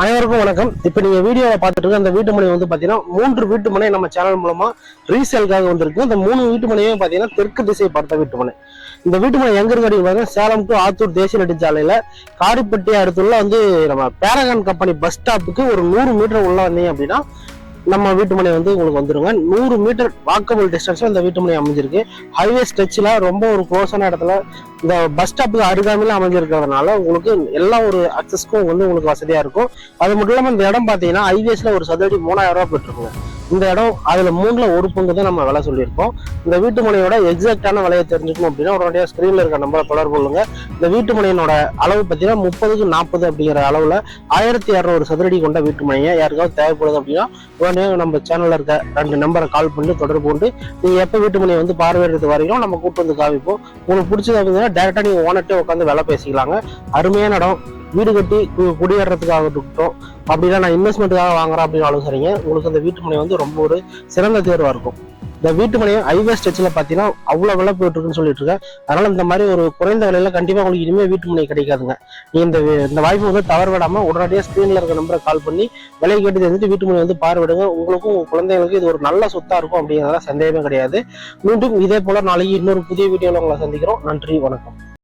அனைவருக்கும் வணக்கம். இப்போ நீங்கள் வீடியோவை பார்த்துட்டு இருக்க அந்த வீட்டு மனை வந்து பாத்தீங்கன்னா மூன்று வீட்டு மனை நம்ம சேனல் மூலமா ரீசேலுக்காக வந்திருக்கு. இந்த மூணு வீட்டு மனையும் பார்த்தீங்கன்னா தெற்கு திசை பார்த்த வீட்டு மனை. இந்த வீட்டு மனை எங்க இருக்கு பாத்தீங்கன்னா சேலம் டு ஆத்தூர் தேசிய நெடுஞ்சாலையில் காரிப்பட்டி அடுத்துள்ள வந்து நம்ம பேரகான் கம்பெனி பஸ் ஸ்டாப்புக்கு ஒரு நூறு மீட்டர் உள்ள வந்தீங்க அப்படின்னா நம்ம வீட்டு மனை வந்து உங்களுக்கு வந்துருங்க. நூறு மீட்டர் வாக்கபிள் டிஸ்டன்ஸ்ல இந்த வீட்டு மனை அமைஞ்சிருக்கு. ஹைவே ஸ்ட்ரெச்சில் ரொம்ப ஒரு க்ளோஸான இடத்துல இந்த பஸ் ஸ்டாப்புக்கு அருகாமையில் அமைஞ்சிருக்கிறதுனால உங்களுக்கு எல்லா ஒரு அக்சஸ்க்கும் வந்து உங்களுக்கு வசதியா இருக்கும். அது மட்டும் இல்லாமல் இந்த இடம் பார்த்தீங்கன்னா ஹைவேஸ்ல ஒரு சதுரடி மூணாயிரம் ரூபாய் போட்டுருக்குங்க இந்த இடம் அதில் மூணில் ஒரு பங்கு தான் நம்ம விலை சொல்லியிருக்கோம். இந்த வீட்டு மனையோட எக்ஸாக்டான விலையை தெரிஞ்சுக்கணும் அப்படின்னா உடனடியாக ஸ்க்ரீனில் இருக்க நம்பரை தொடர்பு கொள்ளுங்க. இந்த வீட்டு மனையினோட அளவு பார்த்தீங்கன்னா முப்பதுக்கு நாற்பது அப்படிங்கிற அளவில் ஆயிரத்தி இரநூறு சதுரடி கொண்ட வீட்டு மனையை யாருக்காவது தேவைப்படுது அப்படின்னா உடனே நம்ம சேனலில் இருக்க ரெண்டு நம்பரை கால் பண்ணி தொடர்பு கொண்டு நீங்கள் எப்போ வீட்டு மனையை வந்து பார்வையிடுறது வரைக்கும் நம்ம கூப்பிட்டு வந்து காமிப்போம். உங்களுக்கு பிடிச்சது அப்படின்னா டேரெக்டாக நீங்கள் ஓனர்ட்டே உட்காந்து விலை பேசிக்கலாங்க. அருமையான இடம். வீடு கட்டி கு- குடியேறதுக்காக இருக்கட்டும் அப்படின்னா நான் இன்வெஸ்ட்மெண்ட்டுக்காக வாங்குறேன் அப்படின்னாலும் சரிங்க உங்களுக்கு அந்த வீட்டு மனை வந்து ரொம்ப ஒரு சிறந்த தேர்வாக இருக்கும். இந்த வீட்டு மனையை ஹைவே ஸ்டெச்சில் பார்த்தீங்கன்னா அவ்வளோ விலை போயிட்டு இருக்குன்னு சொல்லிட்டு இருக்கேன். அதனால் இந்த மாதிரி ஒரு குறைந்த விலையில கண்டிப்பாக உங்களுக்கு இனிமேல் வீட்டு மனை கிடைக்காதுங்க. நீ இந்த இந்த வாய்ப்பு வந்து தவற விடாமல் உடனடியாக ஸ்க்ரீனில் இருக்க நம்பரை கால் பண்ணி விலை கேட்டு தெரிஞ்சுட்டு வீட்டு மனை வந்து பார்வையிடுங்க. உங்களுக்கும் உங்கள் குழந்தைகளுக்கும் இது ஒரு நல்ல சொத்தாக இருக்கும் அப்படிங்கிறதெல்லாம் சந்தேகமே கிடையாது. மீண்டும் இதே போல் நாளைக்கு இன்னொரு புதிய வீடியோவில் உங்களை சந்திக்கிறோம். நன்றி வணக்கம்.